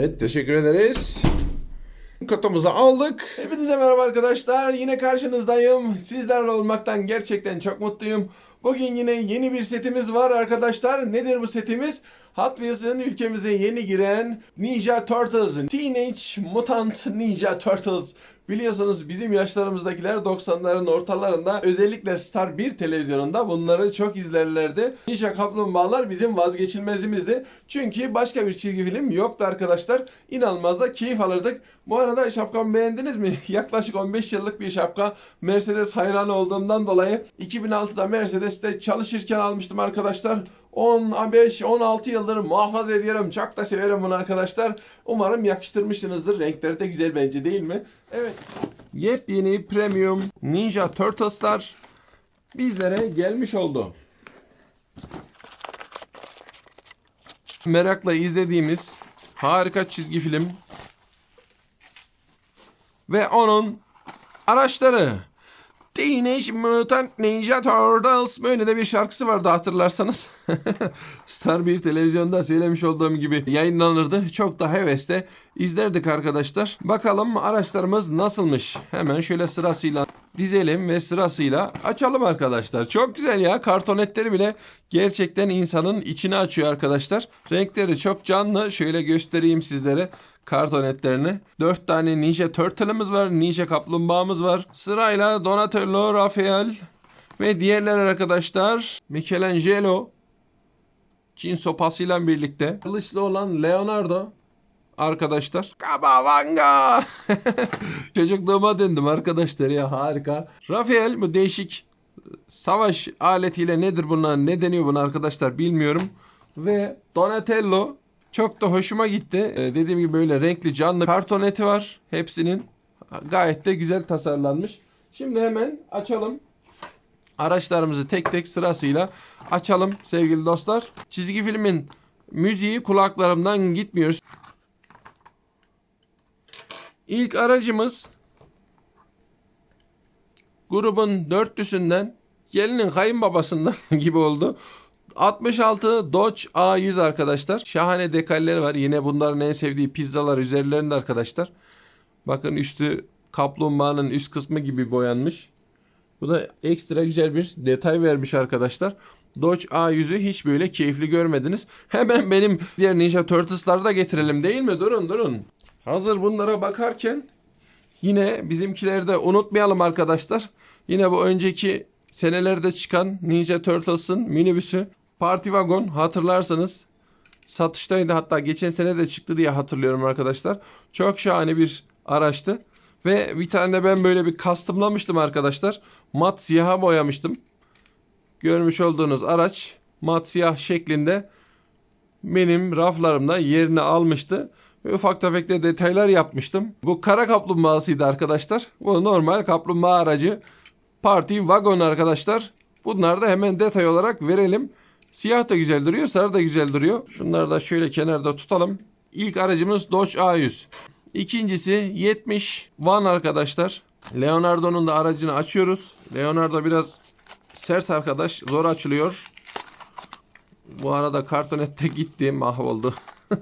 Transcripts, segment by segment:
Evet teşekkür ederiz. Kutumuzu aldık. Hepinize merhaba arkadaşlar. Yine karşınızdayım. Sizlerle olmaktan gerçekten çok mutluyum. Bugün yine yeni bir setimiz var arkadaşlar. Nedir bu setimiz? Hot Wheels'ın ülkemize yeni giren Ninja Turtles. Teenage Mutant Ninja Turtles. Biliyorsunuz bizim yaşlarımızdakiler 90'ların ortalarında özellikle Star 1 televizyonunda bunları çok izlerlerdi. Ninja Kaplumbağalar bizim vazgeçilmezimizdi. Çünkü başka bir çizgi film yoktu arkadaşlar. İnanılmaz da keyif alırdık. Bu arada şapkamı beğendiniz mi? Yaklaşık 15 yıllık bir şapka. Mercedes hayranı olduğumdan dolayı 2006'da Mercedes'te çalışırken almıştım arkadaşlar. 15-16 yıldır muhafaza ediyorum. Çok da severim bunu arkadaşlar. Umarım yakıştırmışsınızdır. Renkleri de güzel bence değil mi? Evet. Yepyeni Premium Ninja Turtles'lar bizlere gelmiş oldu. Merakla izlediğimiz harika çizgi film ve onun araçları. Teenage Mutant Ninja Turtles böyle de bir şarkısı vardı hatırlarsanız. Star 1 televizyonda söylemiş olduğum gibi yayınlanırdı. Çok da hevesle izlerdik arkadaşlar. Bakalım araçlarımız nasılmış. Hemen şöyle sırasıyla dizelim ve sırasıyla açalım arkadaşlar. Çok güzel ya. Kartonetleri bile gerçekten insanın içini açıyor arkadaşlar. Renkleri çok canlı. Şöyle göstereyim sizlere kartonetlerini. 4 tane Ninja Turtle'ımız var. Ninja Kaplumbağamız var. Sırayla Donatello, Raphael ve diğerler arkadaşlar. Michelangelo. Çin sopasıyla birlikte. Kılıçlı olan Leonardo arkadaşlar. Kabavanga. Çocukluğuma döndüm arkadaşlar ya harika. Rafael bu değişik savaş aletiyle nedir bunlar ne deniyor buna arkadaşlar bilmiyorum. Ve Donatello çok da hoşuma gitti. Ee, dediğim gibi böyle renkli canlı kartoneti var hepsinin. Gayet de güzel tasarlanmış. Şimdi hemen açalım. Araçlarımızı tek tek sırasıyla açalım sevgili dostlar. Çizgi filmin müziği kulaklarımdan gitmiyor. İlk aracımız grubun dörtlüsünden gelinin kayınbabasından gibi oldu. 66 Dodge A100 arkadaşlar. Şahane dekalleri var. Yine bunların en sevdiği pizzalar üzerlerinde arkadaşlar. Bakın üstü kaplumbağanın üst kısmı gibi boyanmış. Bu da ekstra güzel bir detay vermiş arkadaşlar. Dodge A100'ü hiç böyle keyifli görmediniz. Hemen benim diğer Ninja Turtles'ları da getirelim değil mi? Durun durun. Hazır bunlara bakarken yine bizimkileri de unutmayalım arkadaşlar. Yine bu önceki senelerde çıkan Ninja Turtles'ın minibüsü Party Wagon hatırlarsanız satıştaydı hatta geçen sene de çıktı diye hatırlıyorum arkadaşlar. Çok şahane bir araçtı. Ve bir tane de ben böyle bir customlamıştım arkadaşlar. Mat siyaha boyamıştım. Görmüş olduğunuz araç mat siyah şeklinde benim raflarımda yerini almıştı. Ufak tefek de detaylar yapmıştım. Bu kara kaplumbağasıydı arkadaşlar. Bu normal kaplumbağa aracı. Party Wagon arkadaşlar. Bunları da hemen detay olarak verelim. Siyah da güzel duruyor, sarı da güzel duruyor. Şunları da şöyle kenarda tutalım. İlk aracımız Dodge A100. İkincisi 70 Van arkadaşlar. Leonardo'nun da aracını açıyoruz. Leonardo biraz sert arkadaş. Zor açılıyor. Bu arada kartonette gitti. Mahvoldu.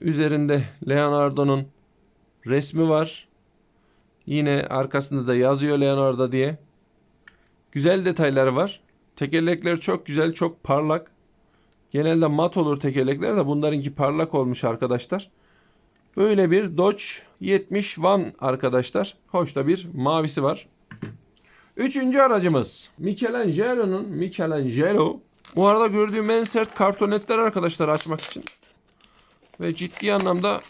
Üzerinde Leonardo'nun resmi var. Yine arkasında da yazıyor Leonardo diye. Güzel detayları var. Tekerlekler çok güzel, çok parlak. Genelde mat olur tekerlekler de bunlarınki parlak olmuş arkadaşlar. Böyle bir Dodge 70 Van arkadaşlar. Hoş da bir mavisi var. Üçüncü aracımız Michelangelo'nun Michelangelo. Bu arada gördüğüm en sert kartonetler arkadaşlar açmak için. Ve ciddi anlamda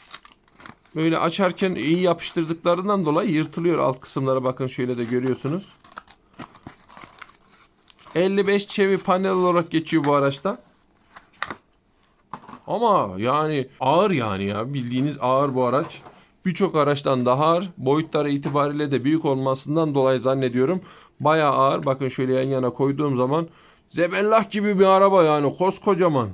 böyle açarken iyi yapıştırdıklarından dolayı yırtılıyor alt kısımlara bakın şöyle de görüyorsunuz. 55 çevi panel olarak geçiyor bu araçta. Ama yani ağır yani ya bildiğiniz ağır bu araç. Birçok araçtan daha ağır. Boyutları itibariyle de büyük olmasından dolayı zannediyorum. Bayağı ağır. Bakın şöyle yan yana koyduğum zaman zebellah gibi bir araba yani koskocaman.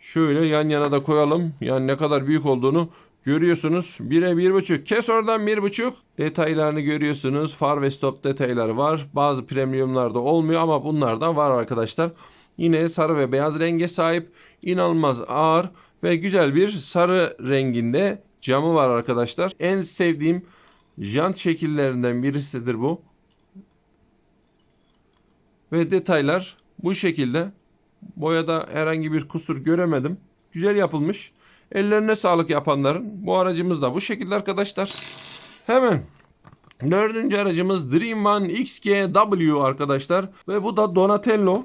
Şöyle yan yana da koyalım. Yani ne kadar büyük olduğunu görüyorsunuz. 1'e 1.5. Kes oradan 1.5. Detaylarını görüyorsunuz. Far ve stop detayları var. Bazı premiumlarda olmuyor ama bunlar da var arkadaşlar. Yine sarı ve beyaz renge sahip. İnanılmaz ağır ve güzel bir sarı renginde camı var arkadaşlar. En sevdiğim jant şekillerinden birisidir bu. Ve detaylar bu şekilde. Boyada herhangi bir kusur göremedim. Güzel yapılmış. Ellerine sağlık yapanların. Bu aracımız da bu şekilde arkadaşlar. Hemen dördüncü aracımız Dream One XGW arkadaşlar. Ve bu da Donatello.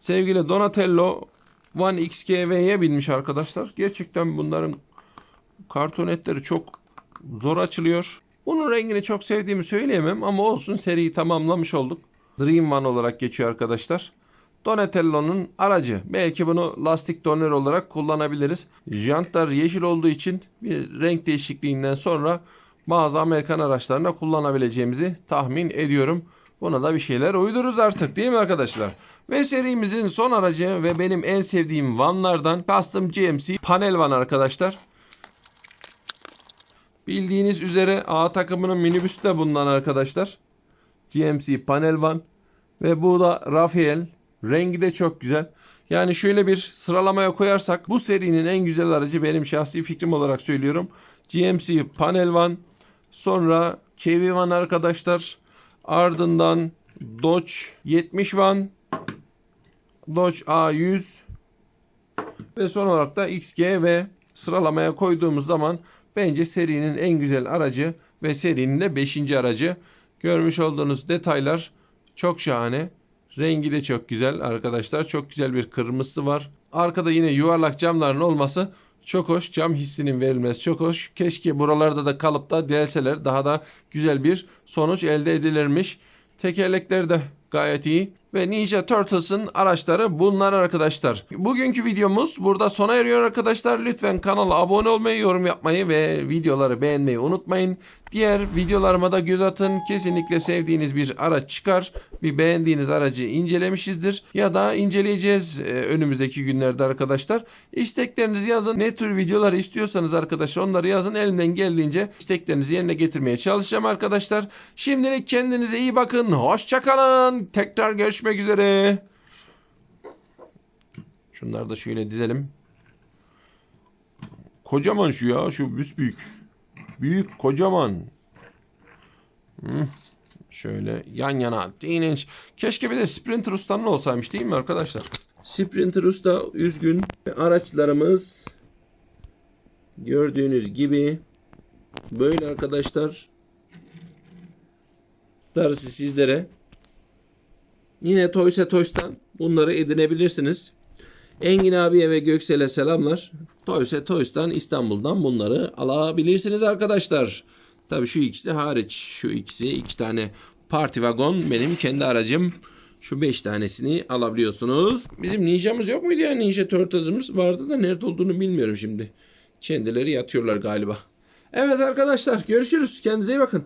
Sevgili Donatello One XGV'ye binmiş arkadaşlar. Gerçekten bunların kartonetleri çok zor açılıyor. Bunun rengini çok sevdiğimi söyleyemem ama olsun seriyi tamamlamış olduk. Dream One olarak geçiyor arkadaşlar. Donatello'nun aracı. Belki bunu lastik toner olarak kullanabiliriz. Jantlar yeşil olduğu için bir renk değişikliğinden sonra bazı Amerikan araçlarına kullanabileceğimizi tahmin ediyorum. Buna da bir şeyler uydururuz artık değil mi arkadaşlar? Ve serimizin son aracı ve benim en sevdiğim vanlardan Custom GMC panel van arkadaşlar. Bildiğiniz üzere A takımının minibüsü de bundan arkadaşlar. GMC panel van. Ve bu da Rafael. Rengi de çok güzel. Yani şöyle bir sıralamaya koyarsak bu serinin en güzel aracı benim şahsi fikrim olarak söylüyorum. GMC panel van. Sonra Chevy van arkadaşlar. Ardından Dodge 70 van. Dodge A100 ve son olarak da XG ve sıralamaya koyduğumuz zaman bence serinin en güzel aracı ve serinin de 5. aracı. Görmüş olduğunuz detaylar çok şahane. Rengi de çok güzel arkadaşlar. Çok güzel bir kırmızısı var. Arkada yine yuvarlak camların olması çok hoş. Cam hissinin verilmesi çok hoş. Keşke buralarda da kalıp da delseler daha da güzel bir sonuç elde edilirmiş. Tekerlekleri de gayet iyi. Ve Ninja Turtles'ın araçları bunlar arkadaşlar. Bugünkü videomuz burada sona eriyor arkadaşlar. Lütfen kanala abone olmayı, yorum yapmayı ve videoları beğenmeyi unutmayın. Diğer videolarıma da göz atın. Kesinlikle sevdiğiniz bir araç çıkar. Bir beğendiğiniz aracı incelemişizdir. Ya da inceleyeceğiz e, önümüzdeki günlerde arkadaşlar. İsteklerinizi yazın. Ne tür videolar istiyorsanız arkadaşlar onları yazın. Elimden geldiğince isteklerinizi yerine getirmeye çalışacağım arkadaşlar. Şimdilik kendinize iyi bakın. Hoşçakalın. Tekrar görüşmek üzere. Şunları da şöyle dizelim. Kocaman şu ya. Şu büyük. Büyük kocaman. Şöyle yan yana. Dinç. Keşke bir de Sprinter Usta'nın olsaymış değil mi arkadaşlar? Sprinter Usta üzgün. Araçlarımız gördüğünüz gibi böyle arkadaşlar. Darısı sizlere. Yine Toys'e Toys'tan bunları edinebilirsiniz. Engin abiye ve Göksel'e selamlar. Toys'e Toys'tan İstanbul'dan bunları alabilirsiniz arkadaşlar. Tabii şu ikisi hariç. Şu ikisi iki tane parti vagon benim kendi aracım. Şu beş tanesini alabiliyorsunuz. Bizim ninjamız yok muydu ya? Ninja Turtles'ımız vardı da nerede olduğunu bilmiyorum şimdi. Kendileri yatıyorlar galiba. Evet arkadaşlar görüşürüz. Kendinize iyi bakın.